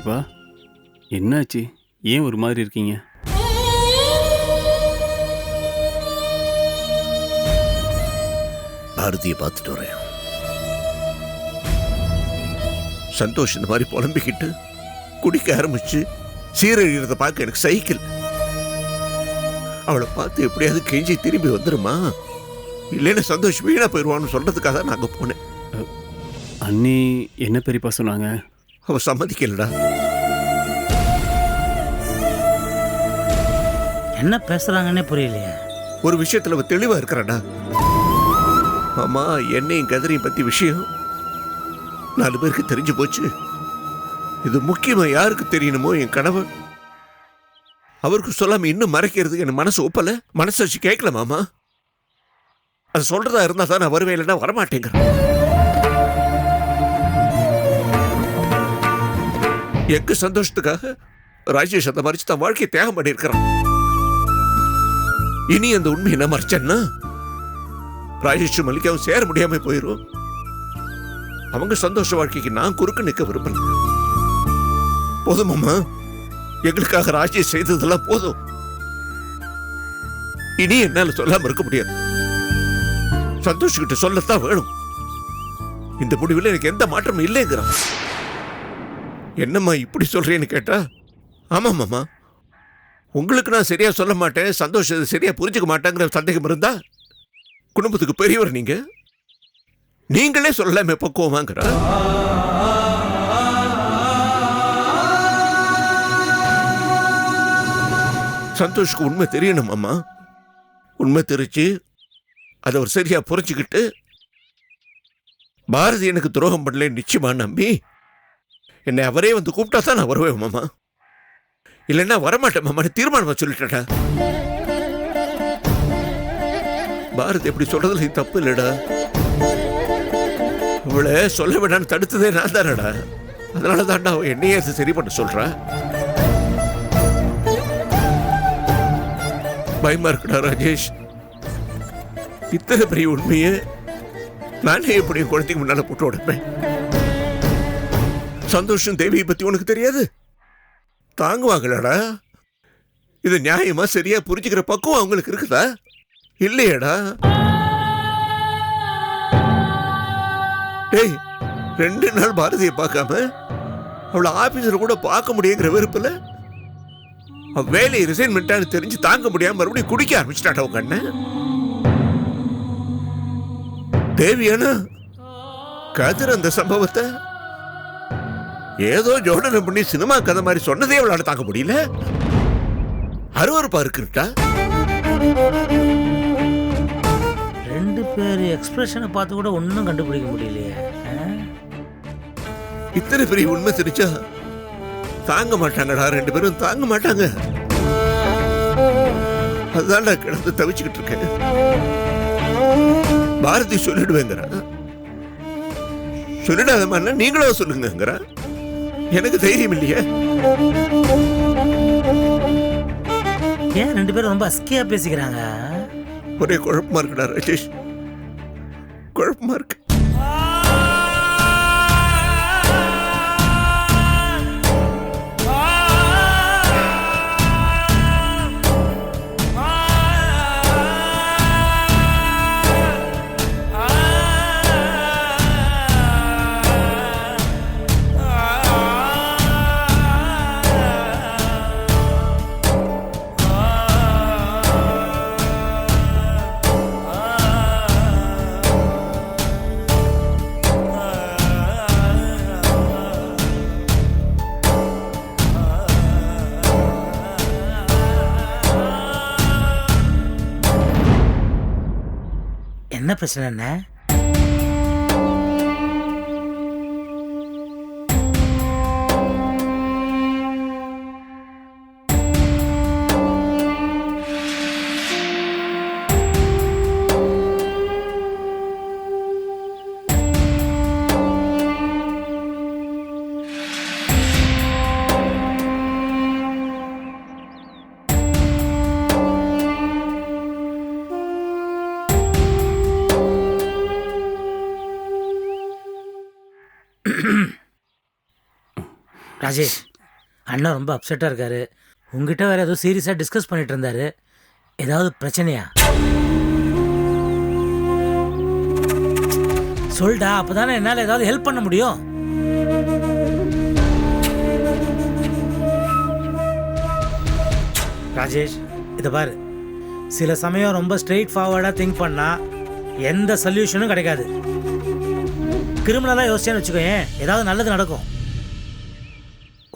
பெரியப்பா என்னாச்சு? ஏன் ஒரு மாதிரி இருக்கீங்க? பாரதியை பார்த்துட்டு வரேன். சந்தோஷ் இந்த மாதிரி புலம்பிக்கிட்டு குடிக்க ஆரம்பிச்சு சீரழிகிறத பார்க்க எனக்கு சைக்கிள் அவளை பார்த்து எப்படியாவது கெஞ்சி திரும்பி வந்துருமா? இல்லைன்னா சந்தோஷ் வீணா போயிடுவான்னு சொல்றதுக்காக தான் நாங்க போனேன். அண்ணி என்ன பெரியப்பா சொன்னாங்க? அவ சம்மதிக்கலடா. என்ன பேசுறாங்கன்னே புரியலையே. ஒரு விஷயத்துல அவ தெளிவா இருக்கிறாடா. மாமா என்னையும் கதிரையும் பத்தி விஷயம் நாலு பேருக்கு தெரிஞ்சு போச்சு. இது முக்கியமா யாருக்கு தெரியணுமோ என் கணவன் அவருக்கு சொல்லாம இன்னும் மறைக்கிறதுக்கு என் மனசு ஒப்பல. மனசு வச்சு கேட்கல மாமா. அது சொல்றதா இருந்தா தான் நான் வருவேன் இல்லைன்னா வரமாட்டேங்கிறேன் எங்க சந்தோஷத்துக்காக ராஜேஷ் அந்த மறைச்சு தான் வாழ்க்கையை தியாகம் பண்ணியிருக்கிறான். இனி அந்த உண்மை என்ன மறைச்சேன்னா? ராஜேஷ் மல்லிகாவும் சேர முடியாம போயிரும். அவங்க சந்தோஷ வாழ்க்கைக்கு நான் குறுக்கு நிற்க விரும்பல. போதும் அம்மா எங்களுக்காக ராஜேஷ் செய்ததெல்லாம் போதும். இனி என்னால சொல்லாம இருக்க முடியாது. சந்தோஷ் கிட்ட சொல்லத்தான் வேணும். இந்த முடிவில் எனக்கு எந்த மாற்றமும் இல்லைங்கிறான். என்னம்மா இப்படி சொல்றேன்னு கேட்டா? ஆமா மாமா. உங்களுக்கு நான் சரியாக சொல்ல மாட்டேன் சந்தோஷ் சரியாக புரிஞ்சுக்க மாட்டேங்கிற சந்தேகம் இருந்தா? குடும்பத்துக்கு பெரியவர் நீங்கள் நீங்களே சொல்லலாமே பக்குவமாங்கிற சந்தோஷ்க்கு உண்மை தெரியணும் அம்மா. உண்மை தெரிச்சு அதை அவர் சரியாக புரிஞ்சுக்கிட்டு பாரதி எனக்கு துரோகம் பண்ணல நிச்சயமா நம்பி. என்னை அவரே வந்து கூப்பிட்டா தான் நான் வருவேன் மாமா. இல்லைன்னா வரமாட்டேன் மாமான்னு தீர்மானமா சொல்லிட்டேடா பாரத் எப்படி சொல்றதுல இது தப்பு இல்லடா. அவளை சொல்ல வேண்டாம்னு தடுத்ததே நான் தானடா. அதனால தான்டா அவன் என்னையே சரி பண்ண சொல்றா. பயமா இருக்குடா ராஜேஷ். இத்தனை பெரிய உண்மையை நானே எப்படி என் குழந்தைக்கு முன்னால போட்டு உடைப்பேன். சந்தோஷம் தேவியை பத்தி உனக்கு தெரியாது? தாங்குவாங்களாடா? இது நியாயமா சரியா புரிஞ்சுக்கிற பக்குவம் அவங்களுக்கு இருக்குதா? இல்லையடா. டேய் ரெண்டு நாள் பாரதியை பார்க்காம அவளை ஆபீஸில் கூட பார்க்க முடியுங்கிற வெறுப்பில் அவ வேலையை ரிசைன் பண்ணிட்டான்னு தெரிஞ்சு தாங்க முடியாம மறுபடியும் குடிக்க ஆரம்பிச்சிட்டாட்ட உங்க அண்ணன். தேவியானா கதிர் அந்த சம்பவத்தை ஏதோ ஜோடனை பண்ணி சினிமா கதை மாதிரி சொன்னதே அவளால தாங்க முடியல. அருவருப்பா இருக்குட்டா? ரெண்டு பேர் எக்ஸ்பிரஷனை பார்த்து கூட ஒன்றும் கண்டுபிடிக்க முடியலையே? இத்தனை பெரிய உண்மை தெரிஞ்சா தாங்க மாட்டாங்கடா ரெண்டு பேரும் தாங்க மாட்டாங்க. அதுதான்டா கிடந்து தவிச்சுக்கிட்டு இருக்கேன். பாரதி சொல்லிடுவேங்கிற. சொல்லிடாத மாதிரி நீங்களும் சொல்லுங்கங்கிற. எனக்கு தைரியம் இல்லையே. ஏன் ரெண்டு பேரும் ரொம்ப அஸ்கியா பேசிக்கிறாங்க? ஒரே குழப்பமா இருக்குடா ராஜேஷ். குழப்பமா இருக்கு. பிரச்சனை என்ன? ராஜேஷ் அண்ணா ரொம்ப அப்செட்டாக இருக்காரு. உங்ககிட்ட வேற ஏதோ சீரியஸாக டிஸ்கஸ் பண்ணிட்டு இருந்தாரு. ஏதாவது பிரச்சனையா? சொல்டா அப்பதானே என்னால் ஏதாவது ஹெல்ப் பண்ண முடியும்? ராஜேஷ் இதை பாரு. சில சமயம் ரொம்ப ஸ்ட்ரெயிட் ஃபார்வர்டாக திங்க் பண்ணால் எந்த சொல்யூஷனும் கிடைக்காது. கிரிமினலாக யோசிச்சேன்னு வச்சுக்கோயேன் ஏதாவது நல்லது நடக்கும்.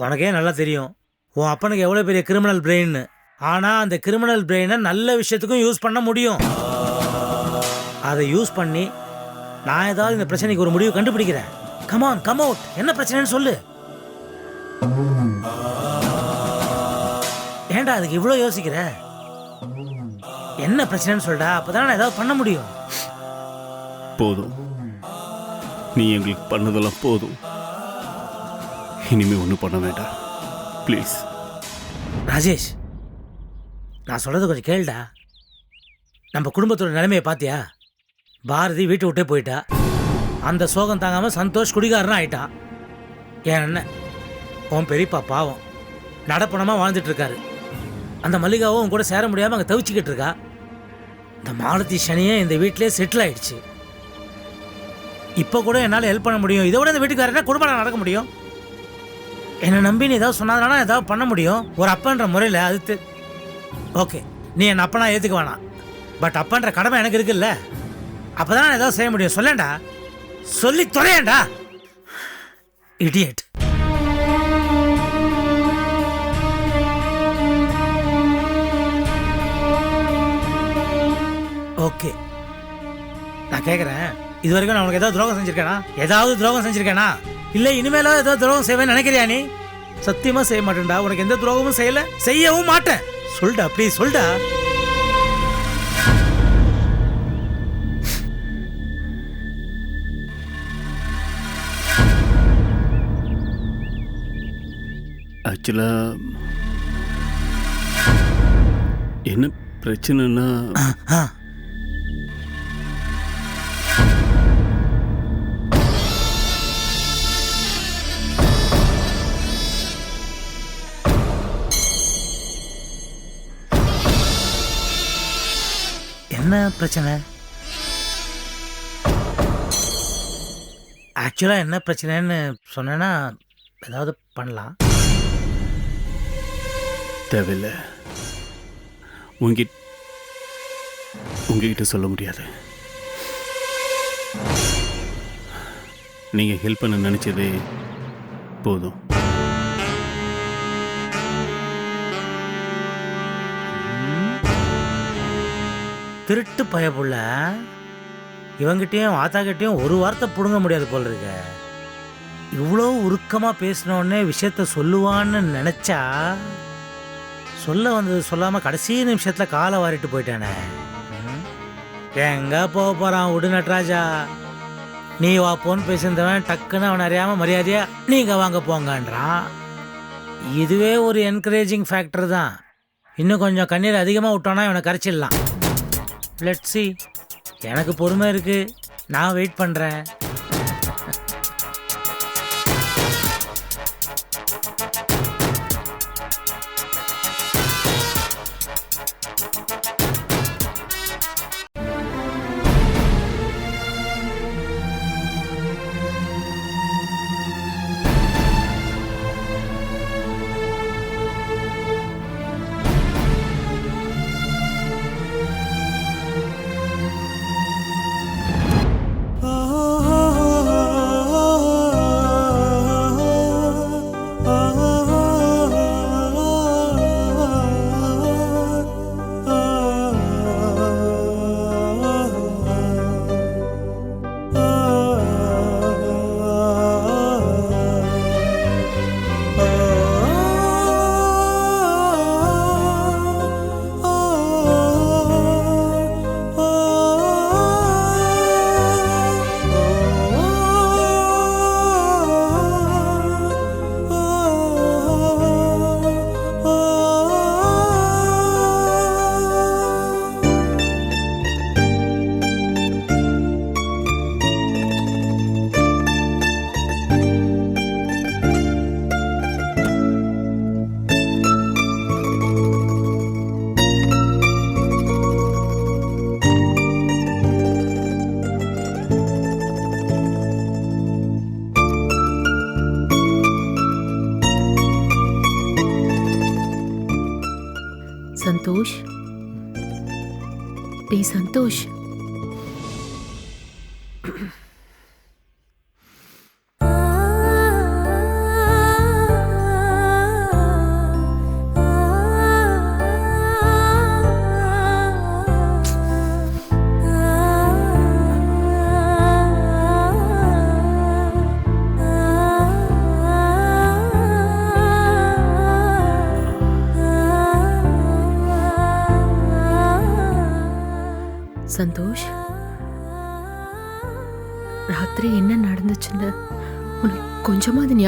உனக்கே நல்லா தெரியும். உன் அப்பனுக்கு எவ்வளோ பெரிய கிரிமினல் பிரெயின் ஆனால் அந்த கிரிமினல் பிரெயினை நல்ல விஷயத்துக்கும் யூஸ் பண்ண முடியும். அதை யூஸ் பண்ணி நான் ஏதாவது இந்த பிரச்சனைக்கு ஒரு முடிவு கண்டுபிடிக்கிறேன். கமான் கம் அவுட் என்ன பிரச்சனைன்னு சொல்லு. ஏன்டா அதுக்கு இவ்வளோ யோசிக்கிற? என்ன பிரச்சனைன்னு சொல்டா அப்பதான் நான் ஏதாவது பண்ண முடியும். போதும். நீ எங்களுக்கு பண்ணதெல்லாம் போதும். இனிமே ஒன்றும் பண்ண வேண்டாம். ப்ளீஸ் ராஜேஷ் நான் சொல்கிறது கொஞ்சம் கேளுடா. நம்ம குடும்பத்தோட நிலைமையை பார்த்தியா பாரதி வீட்டை விட்டே போயிட்டா. அந்த சோகம் தாங்காமல் சந்தோஷ் குடிகாரனா ஆயிட்டான். ஏன் அண்ணன் உன் பெரியப்பா பாவம். நடப்பணமாக வாழ்ந்துட்டுருக்காரு அந்த மல்லிகாவும் உன் கூட சேர முடியாமல் அங்கே தவிச்சுக்கிட்டு இருக்கா. இந்த மாலதி சனியே இந்த வீட்டிலே செட்டில் ஆயிடுச்சு. இப்போ கூட என்னால் ஹெல்ப் பண்ண முடியும். இதை விட இந்த வீட்டுக்கு வேறு என்ன குடும்பம் நடக்க முடியும்? என்னை நம்பி நீ ஏதாவது சொன்னாதானா ஏதாவது பண்ண முடியும்? ஒரு அப்பன்ற முறையில் அது ஓகே நீ என் அப்பனா ஏற்றுக்க வேணாம். பட் அப்பன்ற கடமை எனக்கு இருக்குல்ல. அப்பதான் நான் ஏதாவது செய்ய முடியும். சொல்லேன்டா. சொல்லி தொலையேன்டா. Idiot okay. நான் கேட்குறேன் இது வரைக்கும் நான் உனக்கு ஏதாவது துரோகம் செஞ்சுருக்கேனா? ஏதாவது துரோகம் செஞ்சுருக்கேனா? இல்லை இனிமேலாவது ஏதாவது துரோகம் செய்வேன்னு நினைக்கிறியா நீ? சத்தியமா செய்ய மாட்டேன்டா. உனக்கு எந்த துரோகமும் செய்யல. செய்யவும் மாட்டேன். சொல்டா ப்ளீஸ் சொல்டா. ஆக்சுவலாக என்ன பிரச்சனைன்னா என்ன பிரச்சனை? ஆக்சுவலாக என்ன பிரச்சனைன்னு சொன்னேன்னா ஏதாவது பண்ணலாம். தேவையில்லை. உங்க உங்ககிட்ட சொல்ல முடியாது. நீங்கள் ஹெல்ப் பண்ண நினச்சதே போதும். திருட்டு பயப்புள்ள இவங்கிட்டையும் ஆத்தாக்கிட்டையும் ஒரு வார்த்தை பிடுங்க முடியாது போல் இருக்க. இவ்வளோ உருக்கமாக பேசினோடனே விஷயத்த சொல்லுவான்னு நினச்சா சொல்ல வந்தது சொல்லாமல் கடைசி நிமிஷத்தில் காலை வாரிட்டு போயிட்டானே. எங்கே போக போகிறான் விடு நட்ராஜா? நீ வா போன்னு பேசியிருந்தவன் டக்குன்னு அவன் அறியாமல் மரியாதையாக நீங்கள் வாங்க போங்கன்றான். இதுவே ஒரு என்கரேஜிங் ஃபேக்டர் தான். இன்னும் கொஞ்சம் கண்ணீர் அதிகமாக விட்டோன்னா இவனை கரைச்சிடலாம். லெட் சி எனக்கு பொறுமை இருக்குது நான் வெயிட் பண்ணுறேன்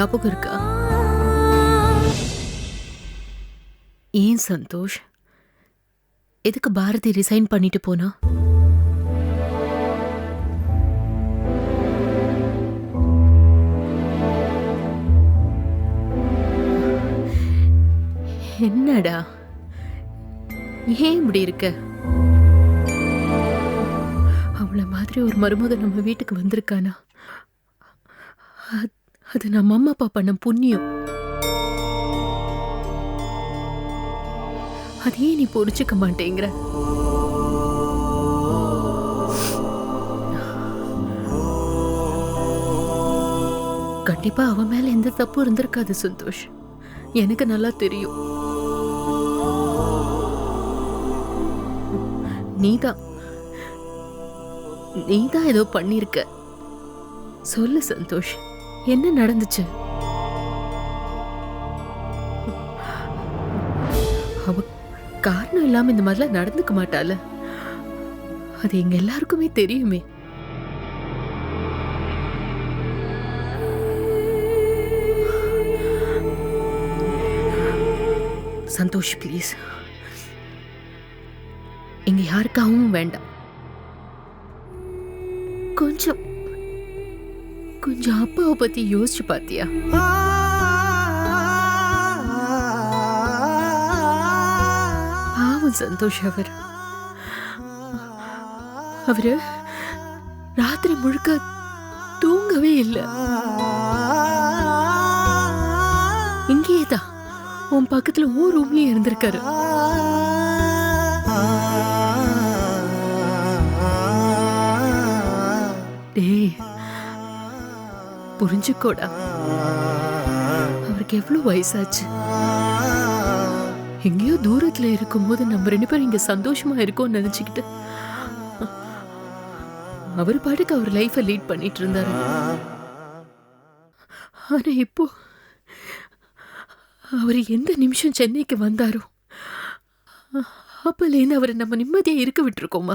ஞாபகம் இருக்கா ஏன் சந்தோஷ் எதுக்கு பாரதி ரிசைன் பண்ணிட்டு போனா என்னடா ஏன் இப்படி இருக்க அவளை மாதிரி ஒரு மருமகன் நம்ம வீட்டுக்கு வந்திருக்கானா அது நம்ம அம்மா அப்பா பண்ண புண்ணியம். அதையே நீ பொறிச்சுக்க மாட்டேங்கிற. கண்டிப்பா அவன் மேல எந்த தப்பு இருந்திருக்காது சந்தோஷ். எனக்கு நல்லா தெரியும். நீதான். நீதான் ஏதோ பண்ணிருக்க. சொல்லு சந்தோஷ். என்ன நடந்துச்சு? அவ காரணம் இல்லாம இந்த மாதிரிலாம் நடந்துக்க மாட்டாள். அது எங்க எல்லாருக்குமே தெரியுமே. சந்தோஷ் ப்ளீஸ் இங்க யாருக்காகவும் வேண்டாம். கொஞ்சம் கொஞ்சம் அப்பாவை பத்தி யோசிச்சு பாத்தியா? பாவம் சந்தோஷ் அவர். அவரு ராத்திரி முழுக்க தூங்கவே இல்லை. இங்கேயே தான். உன் பக்கத்துல ஊர் ரூம்லயே இருந்திருக்காரு. டேய் புரிஞ்சுக்கோடா. அவருக்கு எவ்வளவு வயசாச்சு? எங்கேயோ தூரத்துல இருக்கும்போது நம்ம ரெண்டு பேரும் இங்க சந்தோஷமா இருக்கோம்னு நினைச்சுக்கிட்டு அவர் பாட்டுக்கு அவர் லைஃபை லீட் பண்ணிட்டு இருந்தாரு ஆனா இப்போ அவர் எந்த நிமிஷம் சென்னைக்கு வந்தாரோ அப்பலேருந்து அவரை நம்ம நிம்மதியா இருக்க விட்டுருக்கோமா?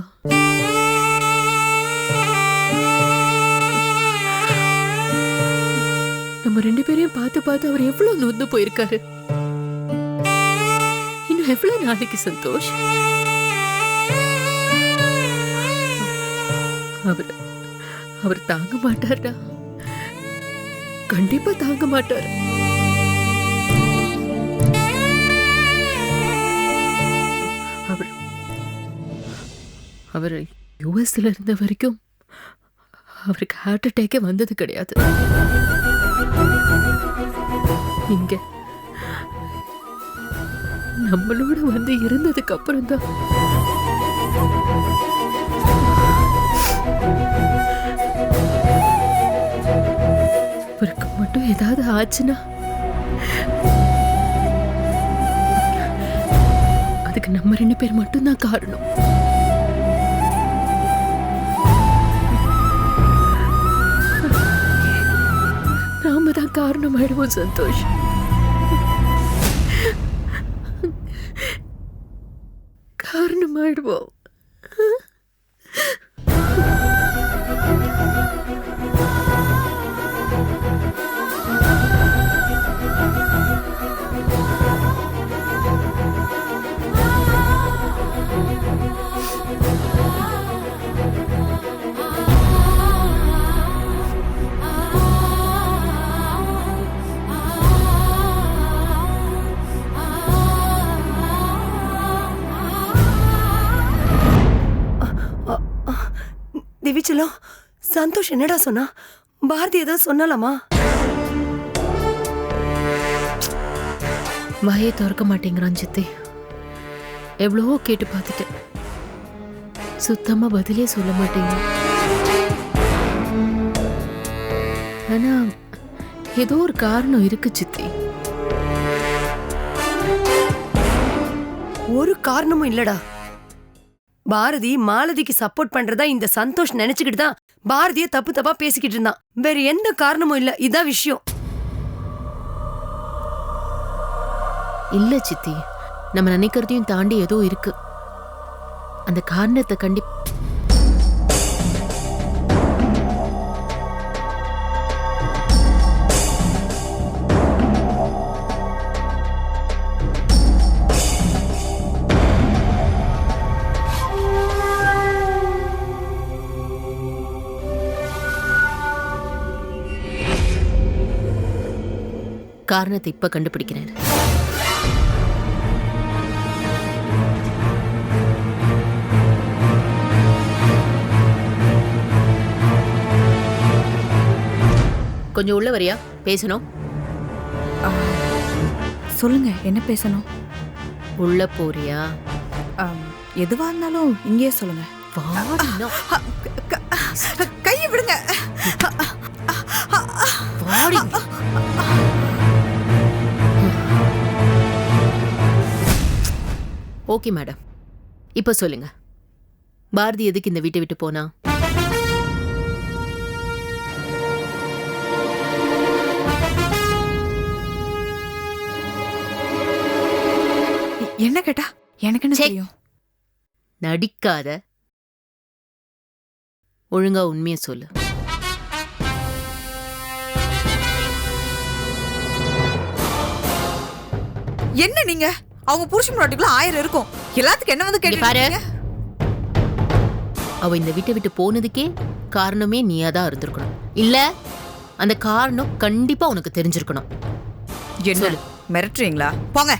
நம்ம ரெண்டு பேரையும் பார்த்து பார்த்து அவர் எவ்வளவு நொந்து போயிருக்காரு. இன்னும் எவ்வளவு நாளைக்கு சந்தோஷ்? அவர் அவர் தாங்க மாட்டார்டா. கண்டிப்பா தாங்க மாட்டார். அவர் அவர் யுஎஸ்ல இருந்த வரைக்கும் அவருக்கு ஹார்ட் அட்டேக்கே வந்தது கிடையாது. இங்க. நம்மளோட வந்து இருந்ததுக்கு அப்புறம் தான் இவருக்கு மட்டும் ஏதாவது ஆச்சுன்னா? அதுக்கு நம்ம ரெண்டு பேர் மட்டும்தான் காரணம். நாம தான் காரணம் ஆயிடுவோம் சந்தோஷம் காரணம் சந்தோஷ் என்னடா சொன்னா? பாரதி ஏதோ சொன்னாலாமா? வாயை திறக்க மாட்டேங்கிறான் சித்தி. எவ்வளவோ கேட்டு பார்த்துட்டேன். சுத்தமா பதிலே சொல்ல மாட்டீங்க ஆனா ஏதோ ஒரு காரணம் இருக்கு சித்தி. ஒரு காரணமும் இல்லடா. பாரதி மாலதிக்கு சப்போர்ட் பண்றதா இந்த சந்தோஷ் நினைச்சுக்கிட்டு தான் பாரதிய தப்பு தப்பா பேசிக்கிட்டு இருந்தான். வேற எந்த காரணமும் இல்ல. இதான் விஷயம். இல்ல சித்தி. நம்ம நினைக்கிறதையும் தாண்டி ஏதோ இருக்கு. அந்த காரணத்தை கண்டி காரணத்தை இப்ப கண்டுபிடிக்கிறேன் கொஞ்சம் உள்ள வரியா? பேசணும். சொல்லுங்க என்ன பேசணும்? உள்ள போறியா? எதுவா இருந்தாலும் இங்கேயே சொல்லுங்க. கையை விடுங்க. Okay madam. இப்ப சொல்லுங்க. பாரதி எதுக்கு இந்த வீட்டை விட்டு போனா? என்ன கேட்டா? எனக்கு என்ன. தெரியும். நடிக்காத. ஒழுங்கா உண்மையை சொல்லு. என்ன நீங்க? அவங்க புருஷன் முன்னாடிக்குள்ள ஆயிரம் இருக்கும். எல்லாத்துக்கும் என்ன வந்து. கேட்டு அவ இந்த வீட்டை விட்டு போனதுக்கே காரணமே நீயா தான் இருந்திருக்கணும். இல்ல அந்த காரணம் கண்டிப்பா உனக்கு தெரிஞ்சிருக்கணும். என்ன. மிரட்டுறீங்களா? போங்க.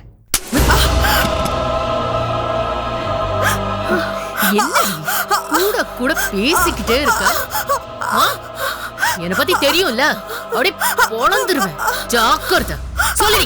கூட கூட பேசிக்கிட்டே இருக்க? என்னை பத்தி தெரியும்ல? அப்படியே பொழந்துருவேன். ஜாக்கிரதை. சொல்லி